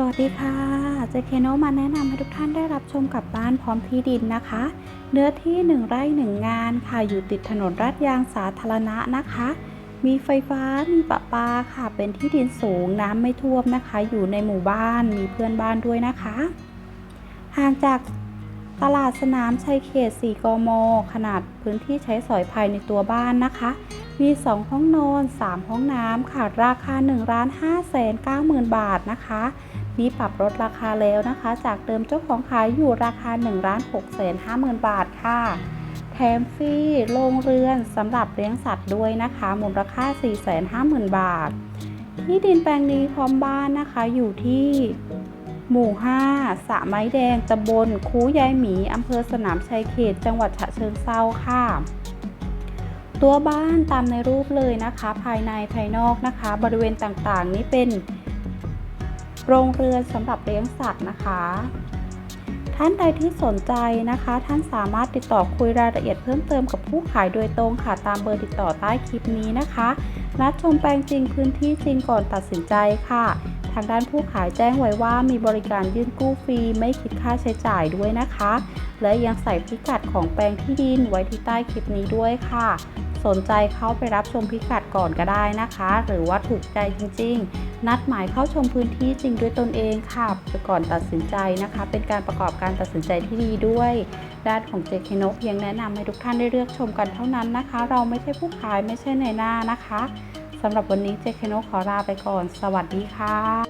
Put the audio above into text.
สวัสดีค่ะ เจเคโนมาแนะนำให้ทุกท่านได้รับชมกับบ้านพร้อมที่ดินนะคะ เนื้อที่ 1 ไร่ 1 งานค่ะ อยู่ติดถนนลาดยางสาธารณะนะคะ มีไฟฟ้า มีประปาค่ะ เป็นที่ดินสูงน้ำไม่ท่วมนะคะ อยู่ในหมู่บ้าน มีเพื่อนบ้านด้วยนะคะ ห่างจากตลาดสนามชัยเขต 4 กม ขนาดพื้นที่ใช้สอยภายในตัวบ้านนะคะ มี 2 ห้องนอน 3 ห้องน้ำค่ะ ราคา1ล้าน5แสน9หมื่นบาทนะคะ นี่ปรับลดราคาแล้วนะคะ จากเดิมเจ้าของขายอยู่ราคา1ล้าน6แสน5หมื่นบาทค่ะแถมฟรีโรงเรือนสำหรับเลี้ยงสัตว์ด้วยนะคะ มูลค่า4แสน5หมื่นบาท ที่ดินแปลงนี้พร้อมบ้านนะคะอยู่ที่หมู่ 5สระไม้แดงตำบลคูยายหมีอำเภอสนามชัยเขต จังหวัดฉะเชิงเซาค่ะ ตัวบ้านตามในรูปเลยนะคะ ภายในภายนอกนะคะ บริเวณต่างๆ นี้เป็น โรงเรือนสำหรับเลี้ยงสัตว์นะคะ ท่านใดที่สนใจนะคะ ท่านสามารถติดต่อคุยรายละเอียดเพิ่มเติมกับผู้ขายโดยตรงค่ะตามเบอร์ติดต่อใต้คลิปนี้นะคะนัดชมแปลงจริงพื้นที่จริงก่อนตัดสินใจค่ะ ทางด้านผู้ขายแจ้งไว้ว่ามีบริการยื่นกู้ฟรีไม่คิดค่าใช้จ่ายด้วยนะคะ และยังใส่พิกัดของแปลงที่ดินไว้ที่ใต้คลิปนี้ด้วยค่ะ สนใจเข้าไปรับชมพิกัดก่อนก็ได้นะคะ หรือว่าถูกใจจริง ๆ นัดหมายเข้าชมพื้นที่จริงด้วยตนเองค่ะก่อนตัดสินใจนะคะ เป็นการประกอบการตัดสินใจที่ดีด้วยด้านของเจคโนเพียงแนะนำให้ทุกท่านได้เลือกชมกันเท่านั้นนะคะ เราไม่ใช่ผู้ขายไม่ใช่ในหน้านะคะสำหรับวันนี้เจคโนขอลาไปก่อน สวัสดีค่ะ